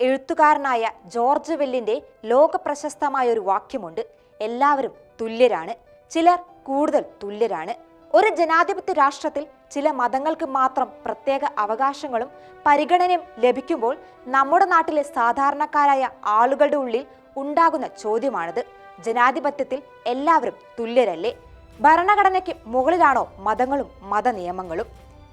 എഴുത്തുകാരനായ ജോർജ് വെല്ലിന്റെ ലോകപ്രശസ്തമായ ഒരു വാക്യമുണ്ട്. എല്ലാവരും തുല്യരാണ്. ചിലർ കൂടുതൽ തുല്യരാണ്. ഒരു ജനാധിപത്യ രാഷ്ട്രത്തിൽ ചില മതങ്ങൾക്ക് മാത്രം പ്രത്യേക അവകാശങ്ങളും പരിഗണനയും ലഭിക്കുമ്പോൾ നമ്മുടെ നാട്ടിലെ സാധാരണക്കാരായ ആളുകളുടെ ഉള്ളിൽ ഉണ്ടാകുന്ന ചോദ്യമാണിത്. ജനാധിപത്യത്തിൽ എല്ലാവരും തുല്യരല്ലേ? ഭരണഘടനയ്ക്ക് മുകളിലാണോ മതങ്ങളും മതനിയമങ്ങളും?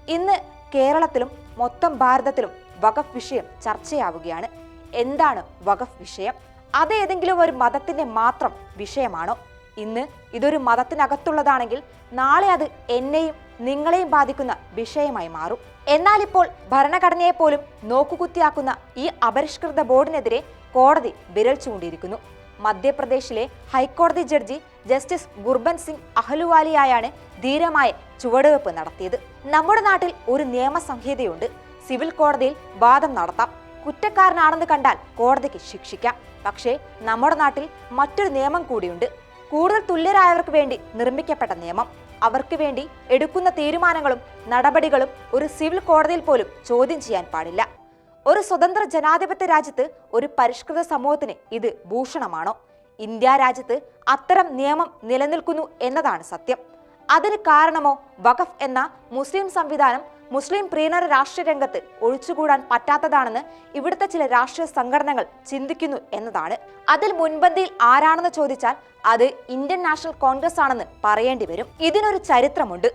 ഇന്ന് കേരളത്തിലും മൊത്തം ഭാരതത്തിലും വഖഫ് വിഷയം ചർച്ചയാവുകയാണ്. എന്താണ് വഖഫ് വിഷയം? അത് ഏതെങ്കിലും ഒരു മതത്തിന്റെ മാത്രം വിഷയമാണോ? ഇന്ന് ഇതൊരു മതത്തിനകത്തുള്ളതാണെങ്കിൽ നാളെ അത് എന്നെയും നിങ്ങളെയും ബാധിക്കുന്ന വിഷയമായി മാറും. എന്നാൽ ഇപ്പോൾ ഭരണഘടനയെ പോലും നോക്കുകുത്തിയാക്കുന്ന ഈ അപരിഷ്കൃത ബോർഡിനെതിരെ കോടതി വിരൽ ചൂണ്ടിയിരിക്കുന്നു. മധ്യപ്രദേശിലെ ഹൈക്കോടതി ജഡ്ജി ജസ്റ്റിസ് ഗുർബൻ സിംഗ് അഹലുവാലിയായാണ് ധീരമായ ചുവടുവെപ്പ് നടത്തിയത്. നമ്മുടെ നാട്ടിൽ ഒരു നിയമസംഹിതയുണ്ട്. സിവിൽ കോടതിയിൽ വാദം നടത്താം. കുറ്റക്കാരനാണെന്ന് കണ്ടാൽ കോടതിക്ക് ശിക്ഷിക്കാം. പക്ഷേ നമ്മുടെ നാട്ടിൽ മറ്റൊരു നിയമം കൂടിയുണ്ട്. കൂടുതൽ തുല്യരായവർക്ക് വേണ്ടി നിർമ്മിക്കപ്പെട്ട നിയമം. അവർക്ക് വേണ്ടി എടുക്കുന്ന തീരുമാനങ്ങളും നടപടികളും ഒരു സിവിൽ കോടതിയിൽ പോലും ചോദ്യം ചെയ്യാൻ പാടില്ല. ഒരു സ്വതന്ത്ര ജനാധിപത്യ രാജ്യത്ത് ഒരു പരിഷ്കൃത സമൂഹത്തിന് ഇത് ഭൂഷണമാണോ? ഇന്ത്യ രാജ്യത്ത് അത്തരം നിയമം നിലനിൽക്കുന്നു എന്നതാണ് സത്യം. അതിന് കാരണമോ വഖഫ് എന്ന മുസ്ലിം സംവിധാനം മുസ്ലിം പ്രീണന രാഷ്ട്രീയ രംഗത്ത് ഒഴിച്ചുകൂടാൻ പറ്റാത്തതാണെന്ന് ഇവിടുത്തെ ചില രാഷ്ട്രീയ സംഘടനകൾ ചിന്തിക്കുന്നു എന്നതാണ്. അതിൽ മുൻപന്തിയിൽ ആരാണെന്ന് ചോദിച്ചാൽ അത് ഇന്ത്യൻ നാഷണൽ കോൺഗ്രസ് ആണെന്ന് പറയേണ്ടി വരും. ഇതിനൊരു ചരിത്രമുണ്ട്.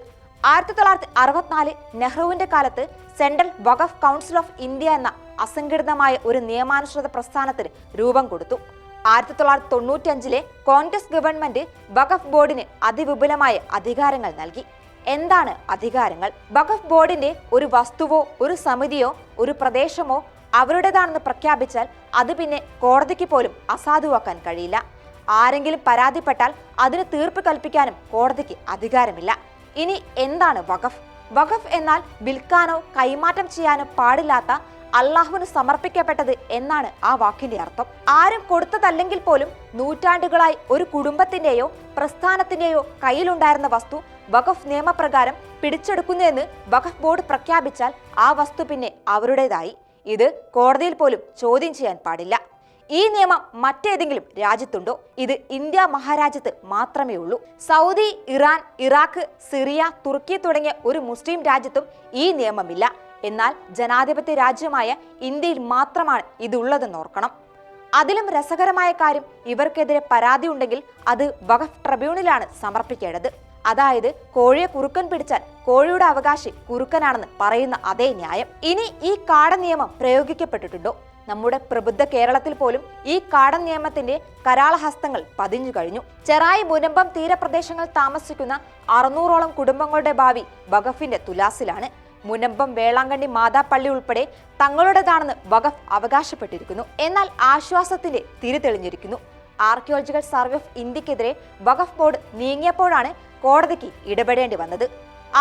ആയിരത്തി തൊള്ളായിരത്തി അറുപത്തിനാല് നെഹ്റുവിന്റെ കാലത്ത് central Waqf council of India എന്ന അസംഘടിതമായ ഒരു നിയമാനുസൃത പ്രസ്ഥാനത്തിന് രൂപം കൊടുത്തു. ആയിരത്തി തൊള്ളായിരത്തി തൊണ്ണൂറ്റി കോൺഗ്രസ് ഗവൺമെന്റ് വഖഫ് ബോർഡിന് അതിവിപുലമായ അധികാരങ്ങൾ നൽകി. എന്താണ് അധികാരങ്ങൾ? വഖഫ് ബോർഡിന്റെ ഒരു വസ്തുവോ ഒരു സമിതിയോ ഒരു പ്രദേശമോ അവരുടേതാണെന്ന് പ്രഖ്യാപിച്ചാൽ അത് പിന്നെ കോടതിക്ക് പോലും അസാധുവാക്കാൻ കഴിയില്ല. ആരെങ്കിലും പരാതിപ്പെട്ടാൽ അതിന് തീർപ്പ് കൽപ്പിക്കാനും കോടതിക്ക് അധികാരമില്ല. ഇനി എന്താണ് വഖഫ്? വഖഫ് എന്നാൽ വിൽക്കാനോ കൈമാറ്റം ചെയ്യാനോ പാടില്ലാത്ത അള്ളാഹുവിന് സമർപ്പിക്കപ്പെട്ടത് എന്നാണ് ആ വാക്കിന്റെ അർത്ഥം. ആരും കൊടുത്തതല്ലെങ്കിൽ പോലും നൂറ്റാണ്ടുകളായി ഒരു കുടുംബത്തിന്റെയോ പ്രസ്ഥാനത്തിന്റെയോ കയ്യിലുണ്ടായിരുന്ന വസ്തു വഖഫ് നിയമപ്രകാരം പിടിച്ചെടുക്കുന്നുവെന്ന് വഖഫ് ബോർഡ് പ്രഖ്യാപിച്ചാൽ ആ വസ്തു പിന്നെ അവരുടേതായി. ഇത് കോടതിയിൽ പോലും ചോദ്യം ചെയ്യാൻ പാടില്ല. ഈ നിയമം മറ്റേതെങ്കിലും രാജ്യത്തുണ്ടോ? ഇത് ഇന്ത്യ മഹാരാജ്യത്ത് മാത്രമേ ഉള്ളൂ. സൗദി ഇറാൻ ഇറാഖ് സിറിയ തുർക്കി തുടങ്ങിയ ഒരു മുസ്ലിം രാജ്യത്തും ഈ നിയമമില്ല. എന്നാൽ ജനാധിപത്യ രാജ്യമായ ഇന്ത്യയിൽ മാത്രമാണ് ഇതുള്ളതെന്ന് ഓർക്കണം. അതിലും രസകരമായ കാര്യം ഇവർക്കെതിരെ പരാതി ഉണ്ടെങ്കിൽ അത് വഖഫ് ട്രിബ്യൂണലാണ് സമർപ്പിക്കേണ്ടത്. അതായത് കോഴിയെ കുറുക്കൻ പിടിച്ചാൽ കോഴിയുടെ അവകാശി കുറുക്കനാണെന്ന് പറയുന്ന അതേ ന്യായം. ഇനി ഈ കാട നിയമം പ്രയോഗിക്കപ്പെട്ടിട്ടുണ്ടോ? നമ്മുടെ പ്രബുദ്ധ കേരളത്തിൽ പോലും ഈ കാടൻ നിയമത്തിന്റെ കരാളഹസ്തങ്ങൾ പതിഞ്ഞു കഴിഞ്ഞു. ചെറായി മുനമ്പം തീരപ്രദേശങ്ങൾ താമസിക്കുന്ന അറുന്നൂറോളം കുടുംബങ്ങളുടെ ഭാവി വഖഫിന്റെ തുലാസിലാണ്. മുനമ്പം വേളാങ്കണ്ണി മാതാപ്പള്ളി ഉൾപ്പെടെ തങ്ങളുടേതാണെന്ന് വഖഫ് അവകാശപ്പെട്ടിരിക്കുന്നു. എന്നാൽ ആശ്വാസത്തിന്റെ തിരിതെളിഞ്ഞിരിക്കുന്നു. ആർക്കിയോളജിക്കൽ സർവേ ഓഫ് ഇന്ത്യക്കെതിരെ വഖഫ് ബോർഡ് നീങ്ങിയപ്പോഴാണ് കോടതിക്ക് ഇടപെടേണ്ടി വന്നത്.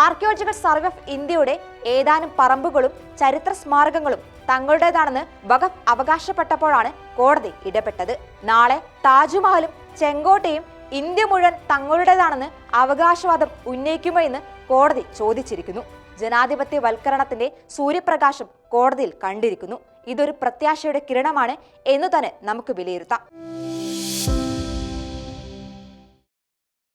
ആർക്കിയോളജിക്കൽ സർവേ ഓഫ് ഇന്ത്യയുടെ ഏതാനും പറമ്പുകളും ചരിത്ര സ്മാരകങ്ങളും തങ്ങളുടേതാണെന്ന് വഖഫ് അവകാശപ്പെട്ടപ്പോഴാണ് കോടതി ഇടപെട്ടത്. നാളെ താജ്മഹലും ചെങ്കോട്ടയും ഇന്ത്യ മുഴുവൻ തങ്ങളുടേതാണെന്ന് അവകാശവാദം ഉന്നയിക്കുമോ എന്ന് കോടതി ചോദിച്ചിരിക്കുന്നു. ജനാധിപത്യവൽക്കരണത്തിന്റെ സൂര്യപ്രകാശം കോടതിയിൽ കണ്ടിരിക്കുന്നു. ഇതൊരു പ്രത്യാശയുടെ കിരണമാണ് എന്ന് തന്നെ നമുക്ക് വിലയിരുത്താം.